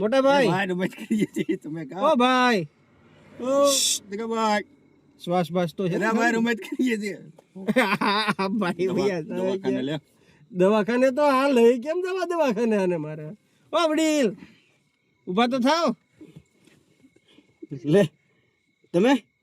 મોટા ભાઈ. ભાઈ રમત કરીએ છીએ તમે ઓ કહો ભાઈ. ઓ દેખા ભાઈ. શ્વાસ બાસ તો છે ભાઈ રમત કરીએ છીએ. ભાઈ દવાખાને લે. દવાખાને તો હાલ લઈ કેમ જવા દવાખાને આને મારે? ઓ વડીલ ઊભા તો થાવ. લે તમે?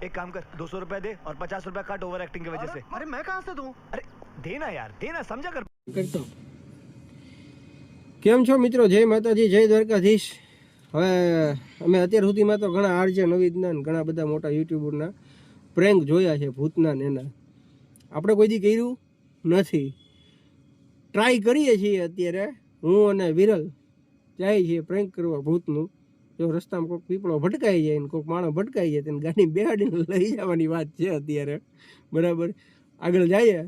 एक काम कर दो सौ रुपया दे और पचास रुपया काट ओवर एक्टिंग की वजह से अरे मैं कहाँ से दूं अरे देना यार देना समझा कर કરતો કેમ છો મિત્રો જય માતાજી જય દ્વારકાધીશ હવે અમે અત્યાર સુધીમાં તો ઘણા આરજે નવીદના ને ઘણા બધા મોટા યુટ્યુબરના પ્રેન્ક જોયા છે ભૂતના ને એના આપણે કોઈ દી કર્યું નથી ટ્રાય કરીએ છીએ અત્યારે હું અને વિરલ જાય છીએ પ્રેન્ક કરવા ભૂતનું જો રસ્તામાં કોઈક પીપળો ભટકાઈ જાય ને કોઈક માણસ ભટકાઈ જાય, તેને ગાડી બેહાડીને લઈ જવાની વાત છે અત્યારે. બરાબર? આગળ જઈએ.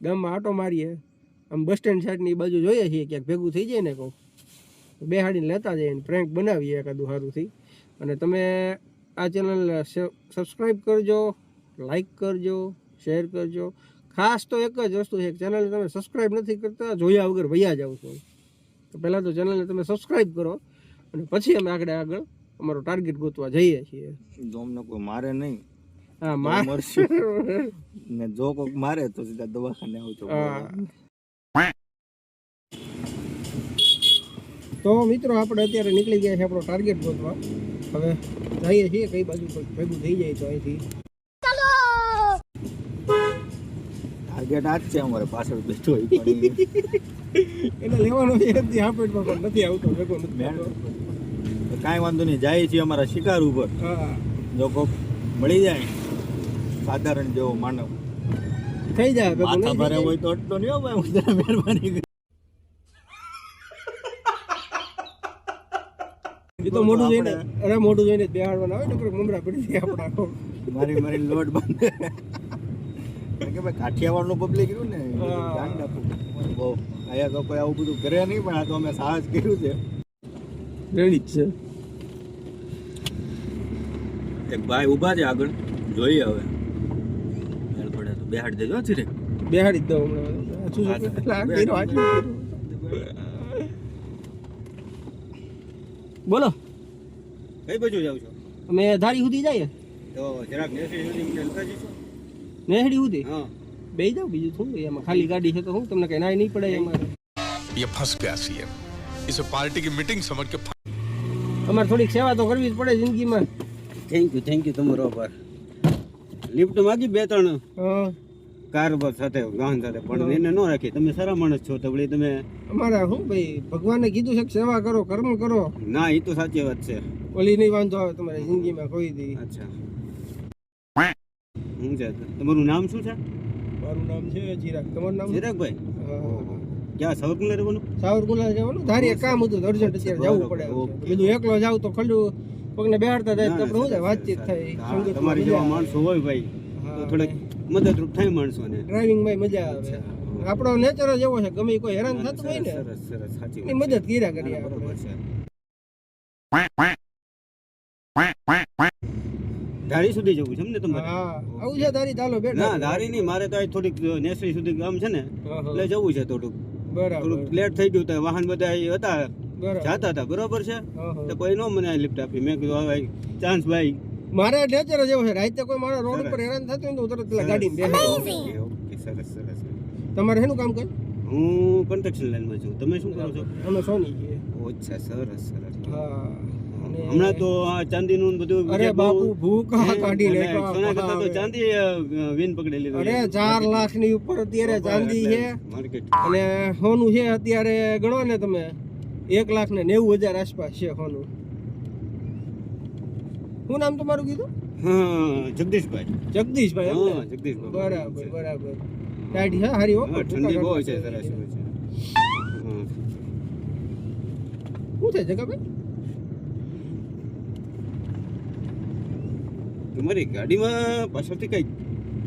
ગામમાં આટો મારીએ. આમ બસ સ્ટેન્ડ સાઈડની બાજુ જોઈએ છીએ, ક્યાંક ભેગું થઈ જાય ને કોઈક બેહાડીને લેતા જઈએ ને પ્રેન્ક બનાવીએ એકાદું સારુંથી અને તમે આ ચેનલને સબસ્ક્રાઈબ કરજો લાઈક કરજો શેર કરજો. ખાસ તો એક જ વસ્તુ છે ચેનલને તમે સબસ્ક્રાઈબ નથી કરતા, જોયા વગર વૈયા જાઓ છો. તો પહેલાં તો ચેનલને તમે સબસ્ક્રાઈબ કરો. અને પછી અમે આગળ આગળ અમારો ટાર્ગેટ ગોતવા જઈએ છીએ. જોમને કોઈ મારે નહીં હા તો ને જો કોઈક મારે તો સીધા દવાખાને આવજો. તો મિત્રો આપણે અત્યારે નીકળી ગયા છે આપણો ટાર્ગેટ ગોતવા. હવે જઈએ છીએ કઈ બાજુ પર ભેગું થઈ જાય તો અહીંથી. ટાર્ગેટ આજ છે અમારે પાછળ બેઠો એટલે લેવાનો છે આ પેટમાં પણ નથી આવતો ભેગો નથી કાંઈ વાંધો નહીં જાય છીએ અમારા શિકાર ઉપર. હા. જો કોક મળી જાય સાધારણ જેવો માનવ. થઈ જાય માથા ભારે હોય તો અટતો નહીં હોય હું જરા મહેરબાની કરી. એ તો મોટું જોઈને અરે મોટું જોઈને બેહાડવાના હોય ને મમરા પડી જાય આપણા મારી મારી લોટ બંધ. કે ભાઈ કાઠિયાવાડનું પબ્લિક રહ્યું ને. ધ્યાન રાખવું બહુ અહીંયા તો કોઈ આવું બધું કરે નહીં પણ આ તો અમે સાહસ કર્યું છે રેડી જ છે એક ભાઈ ઊભા છે? આગળ જોઈએ હવે મેળ પડે તો બેહાડ દેજો બેહાડી દો હમણાં. બોલો. કઈ બાજુ જાવ છો? અમે ધારી સુધી જઈએ. તો જરાક નેસડી સુધી નેહડી સુધી? હા. બે જાવ બીજું થોડું એમાં ખાલી ગાડી છે તો હું તમને કઈ નાય નહીં પડે અમારે ये फंस गया सीएम इसे पार्टी की मीटिंग समझ के અમારે થોડીક સેવા તો કરવી જ પડે જિંદગીમાં થેન્ક યુ થેન્ક યુ તમારો આભાર લિફ્ટ માગી બે ત્રણ હા કાર બસ સાથે વાહન સાથે પણ એને ન રાખી તમે સારા માણસ છો તો વળી તમે અમારે શું ભાઈ ભગવાને કીધું છે કે સેવા કરો કર્મ કરો ના એ તો સાચી વાત છે ઓલી નહીં વાંધો આવે તમારી જિંદગીમાં કોઈ દી અચ્છા શું છે તમારું નામ શું છે મારું નામ છે જીરાગ તમારું નામ? જીરાગભાઈ. ક્યાં સાવરકુંડલા રહેવાનું? સાવરકુંડલા જવાનું ધારી કામ હતું અર્જન્ટ અત્યારે જવું પડે બીજું એકલો જાવ તો ખંડુ પગને બેહાડતા જાય તો આપણે શું વાતચીત થાય તમારી જેવા માણસો હોય ભાઈ તો થોડીક મદદરૂપ થાય માણસોને. ડ્રાઇવિંગમાં મજા આવે. આપણો નેચર જ એવો છે ગમે કોઈ હેરાન થતું હોય ને સરસ સરસ સાચી મદદ કર્યા કરીએ આપણે. ધારી સુધી જવું છે એમ ને તમારે? આવું છે તારી ચાલો બેઠા ના ધારી નહીં મારે તો આ થોડીક નેસરી સુધી ગામ છે ને. એટલે જવું છે થોડુંક. બરાબર. થોડુંક લેટ થઈ ગયું તો વાહન બધા અહીં હતા જાતા હતા બરોબર છે. તો કોઈ નો મને લિફ્ટ આપી. મેં કીધું હવે ચાન્સ ભાઈ. મારે નેચર જ એવો છે. રાતે કોઈ મારા રોડ ઉપર હેરાન થતું તો તરત પેલા બેસી ઓકે, સરસ સરસ. તમારે શેનું કામ કરે હું કન્સ્ટ્રક્શન લાઈનમાં છું. તમે શું કરો છો? અમે સોની છીએ. ઓ, અચ્છા સરસ સરસ. હા. હમણાં તો ચાંદીનું બધું અરે બાપુ ભૂખા કાઢી લે સોના કરતા તો. ચાંદી વિન પકડી લીધું અરે ચાર લાખની ઉપર અત્યારે ચાંદી છે. માર્કેટ અને સોનું છે અત્યારે ગણો ને તમે. એક લાખ ને નેવું હજાર આસપાસ છે સોનું. શું નામ તમારું કીધું? જગદીશભાઈ. જગદીશભાઈ હા જગદીશભાઈ બરાબર બરાબર. હા હારી હો ઠંડી બહુ છે સરસ છે. શું છે જગાભાઈ? તમારી ગાડીમાં પાછળથી કંઈક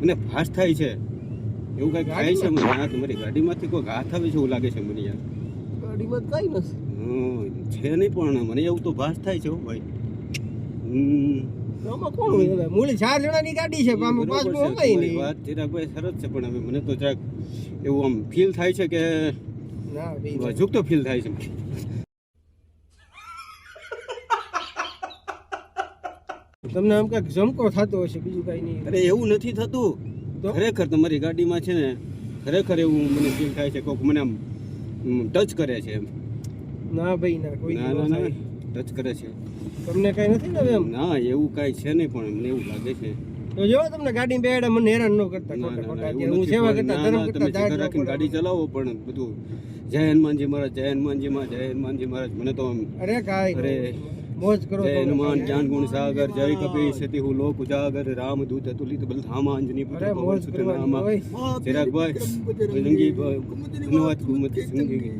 મને ભાસ થાય છે. એવું કંઈક થાય છે મને? હા તમારી ગાડીમાંથી કોઈ હાથ આવે છે એવું લાગે છે મને યાર. ગાડીમાં કઈ નથી. છે નહીં પણ મને એવું તો ભાસ થાય છે ભાઈ. મને તો જરાક એવું આમ ફીલ થાય છે કે ના તો ફીલ થાય છે. તમને આમ કંઈક ઝમકો થતો હશે બીજું કઈ નહીં. અરે એવું નથી થતું. ખરેખર તમારી ગાડીમાં છે ને ખરેખર એવું મને ફીલ થાય છે કોક મને આમ ટચ કરે છે એમ. ના ભાઈ ના કોઈ ના ના ના. ટચ કરે છે. તમને કઈ નથી ને એમ? ના એવું કાંઈ છે નહીં પણ મને એવું લાગે છે. તો જો તમને ગાડી બેડે મને હેરાન ન કરતા ખોટા ખોટા હું સેવા કરતા ધર્મ કરતા તમે રાખીને ગાડી ચલાવો પણ બધું જય હનુમાનજી મહારાજ જય હનુમાનજી મહારાજ જય હનુમાનજી મહારાજ મને તો અરે કાંઈ અરે. મોજ કરો જય હનુમાન જ્ઞાન ગુણ સાગર જય કપી સતી હું લોક ઉજાગર રામ દૂત અતુલિત બલધામા અંજની પુત્ર પવન સુત નામા. ચિરાગભાઈ બજરંગી ધન્યવાદ સંગી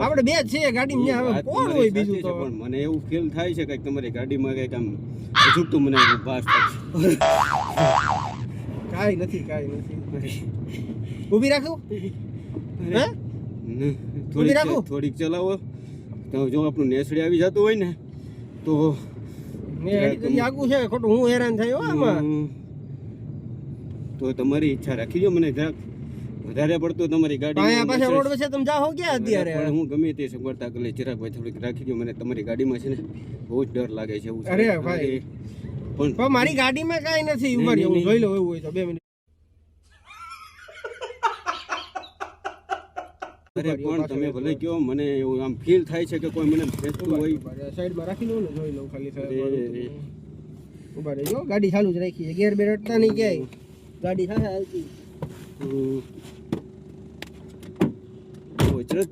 આપણે બે છે ગાડી ને હવે કોણ હોય બીજું તો? પણ મને એવું ફીલ થાય છે કે તમારી ગાડીમાં કંઈક આમ અજુગતું મને ભાસ થાય કાંઈ નથી કાઈ નથી. ઊભી રાખો. હે? થોડીક થોડીક ચલાવો. તો જો આપણું નેસડી આવી જતું હોય ને તો આગું છે ખોટું હું હેરાન થયો આમાં. તો તમારી ઈચ્છા રાખી દો મને જરાક. વધારે પડતો તમારી ગાડી પાછા રોડ વચ્ચે તમે જાઓ ક્યાં અત્યારે? હું ગમે તે સગવડતા કરી જરાક ભાઈ થોડીક રાખી દો મને તમારી ગાડીમાં છે ને બહુ જ ડર લાગે છે. અરે ભાઈ. પણ મારી ગાડીમાં કાંઈ નથી ઊભા હું જોઈ લઉં એવું હોય તો બે મિનિટ. અરે પણ તમે ભલે કયો મને એવું આમ ફીલ થાય છે કે કોઈ મને ખેંચતું હોય. સાઈડમાં રાખી લઉં ને જોઈ લઉં ખાલી. ઊભા રહેજો ગાડી ચાલુ જ રાખી છે ગેર બેર અટતા નહીં ક્યાંય. ગાડી સાથે હાલતી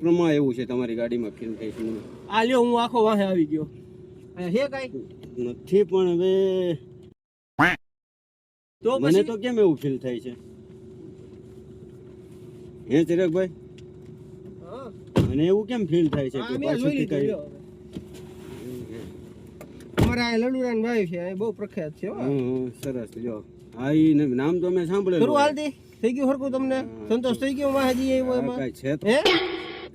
પ્રમાણે એવું છે તમારી ગાડીમાં ફીલ થાય છે આ લ્યો હું આખો વાહે આવી ગયો. હે કાંઈ? નથી પણ હવે તો મને તો કેમ એવું ફીલ થાય છે? હે ચિરાગભાઈ? મને એવું કેમ ફીલ થાય છે કે પાછળથી કઈ અમારા આ લડુરાન ભાઈ છે એ બહુ પ્રખ્યાત છે સરસ જો હા એ નામ તો મેં સાંભળેલું ખરું હાલતી થઈ ગયું હરકું તમને? સંતોષ થઈ ગયો મહાજી એ એમાં? કાંઈ છે તો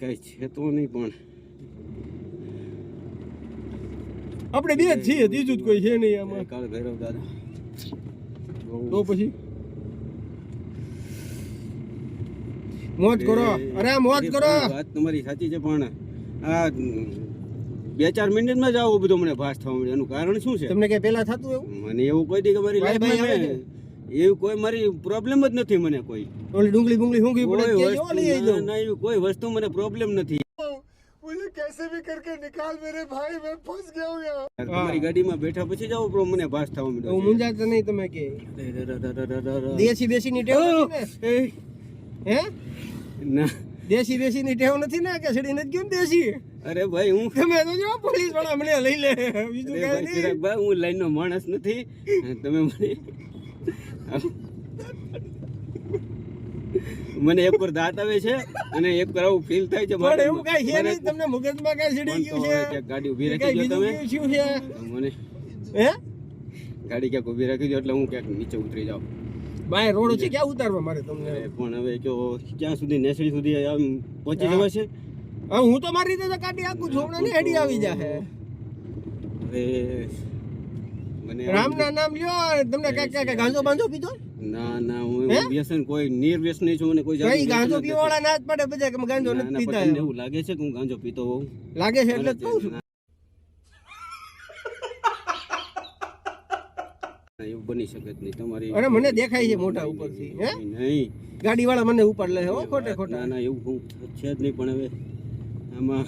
કઈ છે તો નહીં પણ. આપણે બે જ છીએ ત્રીજું જ કોઈ છે નહીં આમાં. કાળ ભૈરવ દાદા. તો પછી? મોજ કરો અરે મોજ અરે કરો પણ વાત તમારી સાચી છે પણ આ બે ચાર મિનિટમાં જ આવો બધો મને ભાસ થવા મળ્યો એનું કારણ શું છે તમને કઈ પેલા થતું એવું મને એવું કોઈ દી કે મારી ભાઈ, લાઈફમાં ભાઈ, મેં એવું કોઈ મારી પ્રોબ્લેમ જ નથી મને કોઈ ઓલી ડુંગળી બુંગળી ઊંઘી પડે કોઈ કે જો વસ્તુ લઈ આવી ના, દઉં ના, એવી કોઈ વસ્તુ મને પ્રોબ્લેમ નથી मुझे कैसे भी करके निकाल मेरे भाई मैं फंस गया हूँ यहाँ તમારી ગાડીમાં બેઠા પછી જાવ પણ મને ભાસ થવા હું મળ્યો છે. મુંજાતો નહીં તમે કે અરે, દેશી બેસી ની ટેવ નથી ને એ, હે? ના. દેશી દેશી ની ટેવ નથી ને કે સડી નથી ગયું ને દેશી? અરે ભાઈ હું તમે તો જો પોલીસવાળા મને લઈ લે. બીજું કઈ નહીં. ભાઈ હું લાઈનનો માણસ નથી. તમે મને મને એક પર દાંત આવે છે અને એક પર આવું ફીલ થાય છે પણ એવું કઈ છે નહીં તમને મગજમાં કઈ સડી ગયું છે? ગાડી ઊભી રાખી દો તમે? શું છે? મને હે? ગાડી ક્યાંક ઊભી રાખી દો એટલે હું ક્યાંક નીચે ઉતરી જાઉં. બાય રોડ છે ક્યાં ઉતારવા મારે તમને? પણ હવે જો ક્યાં સુધી નેસડી સુધી આમ પહોંચી જવા છે? હા હું તો મારી રીતે કાઢી આખું છું ને હેડી આવી જાહે. હવે મને રામ ના નામ લ્યો તમને કઈ કઈ ગાંજો બાંજો પીધો ના ના હું વ્યસન કોઈ નિર્વ્યસની છું મને કોઈ જાણી કઈ ગાંજો વ્યસન જ પીવા વાળા ના જ પડે બધા કે ગાંજો નથી. પીતા. એવું લાગે છે કે હું ગાંજો પીતો હોઉં? લાગે છે એટલે જ કહું છું ના, એવું બની શકે નહીં. તમારી અરે મને દેખાય છે મોટા ઉપરથી હે? નહીં ગાડીવાળા મને ઉપર લે હો ખોટે ખોટા. ના એવું હું છે જ નહીં પણ હવે આમાં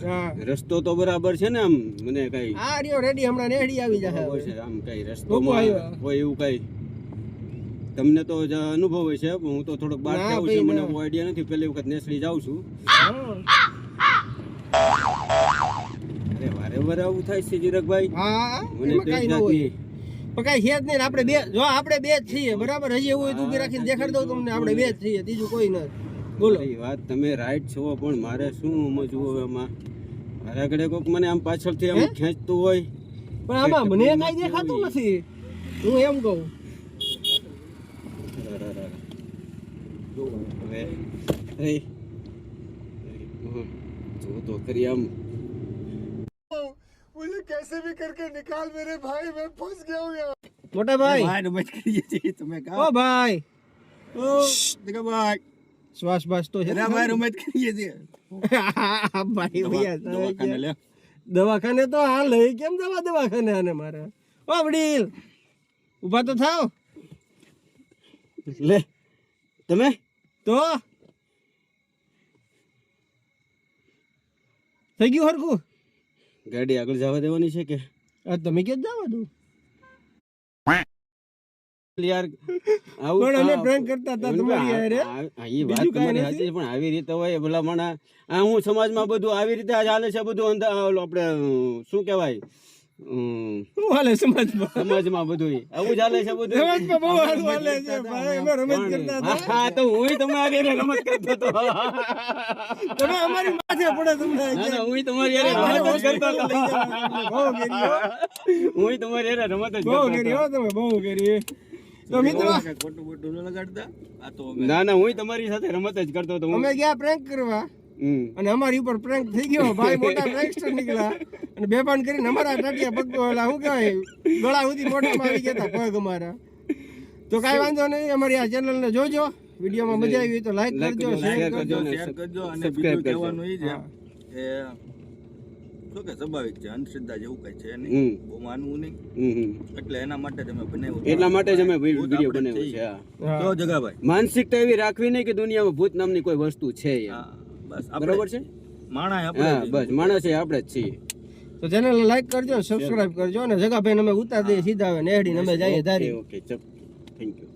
રસ્તો તો બરાબર છે ને આમ મને કઈ આ રહ્યો રેડી હમણાં રેડી આવી જશે આમ કઈ રસ્તો હોય એવું કઈ. તમને તો અનુભવ હોય છે હું તો થોડોક બહાર જાઉં છું મને કોઈ આઈડિયા નથી પહેલી વખત નેસડી જાઉં છું. અરે વારે વારે આવું થાય છે જીરકભાઈ મને કઈ જાતની પણ કાંઈ છે જ નહીં આપણે બે જો આપણે બે જ છીએ બરાબર? હજી એવું હોય તો ઊભી રાખીને દેખાડી દઉં તમને આપણે બે જ છીએ ત્રીજું કોઈ નથી બોલો. એ વાત તમે રાઈટ છો પણ મારે શું સમજવું એમાં મારા ઘરે કોક મને આમ પાછળથી આમ ખેંચતું હોય પણ આમાં મને કાંઈ દેખાતું નથી. હું એમ કહું. હવે જો તો કરી આમ कैसे भी करके निकाल मेरे भाई मैं फंस गया हूँ यहाँ મોટા ભાઈ ભાઈ રમત કરીએ છીએ તમે ઓ કહો ભાઈ ઓ દેખા ભાઈ શ્વાસ બાસ તો છે અરે ભાઈ રમત કરીએ છીએ ભાઈ ભૈયા દવાખાને લે દવાખાને તો હાલ લઈ કેમ જવા દવાખાને આને મારે ઓ વડીલ ઊભા તો થાવ લે તમે તો થઈ ગયું હરખું ગાડી આગળ જવા દેવાની છે કે? આ તમે કે જવા દો? યાર આવું પણ અમે આ- કરતા હતા તમારી આ- હારે. આ- આ ઈ વાત તમારી સાચી પણ આવી રીતે હોય ભલા આ હું સમાજમાં બધું આવી રીતે ચાલે છે બધું અંદર આપણે શું કહેવાય? અમ, શું હાલે સમાજમાં સમાજમાં બધું આવું ચાલે છે બધું સમાજમાં બહુ સારું હાલે છે ભાઈ અમે રમત કરતા હતા હા તો હું તમારી રમત કરતો હતો તમે અમારી માથે પડે તમને ના, ના, હું તમારી હારે રમત કરતો હતો બહુ કરી હું તમારી હારે રમત જ બહુ કરતો કરી હતો હો તમે બહુ કરી તો મિત્રો ખોટું બોટું ન લગાડતા આ તો ના ના હું તમારી સાથે રમત જ કરતો હતો અમે ગયા પ્રેન્ક કરવા અને અમારી ઉપર પ્રેન્ક થઈ ગયો ભાઈ મોટા પ્રેન્કસ્ટર નીકળ્યા અને બેભાન કરીને અમારા ટાટિયા પગ ઓલા શું કહેવાય ગળા સુધી મોઢામાં આવી ગયા પગ અમારા. તો કાંઈ વાંધો નહીં અમારી આ ચેનલને જોજો. વિડીયોમાં મજા આવી તો લાઈક કરજો શેર કરજો. શેર કરજો અને બીજું કહેવાનું એ છે. કે શું કે સ્વાભાવિક છે અંધશ્રદ્ધા જેવું કઈ છે નહીં. બહુ માનવું નહીં. એટલે એના માટે તમે બનાવ્યું એટલા માટે જ અમે વીડિયો બનાવ્યો છે. જો જગાભાઈ. માનસિકતા એવી રાખવી નહીં કે દુનિયામાં ભૂત નામની કોઈ વસ્તુ છે હા બસ બરોબર છે? માણા આપણે બસ માણસ એ આપણે જ છીએ. તો ચેનલ લાઈક કરજો સબસ્ક્રાઇબ કરજો અને જગાભાઈ અમે ઉતાર દઈએ સીધા આવે નેહડીને અમે જઈએ ધારી. Okay thank you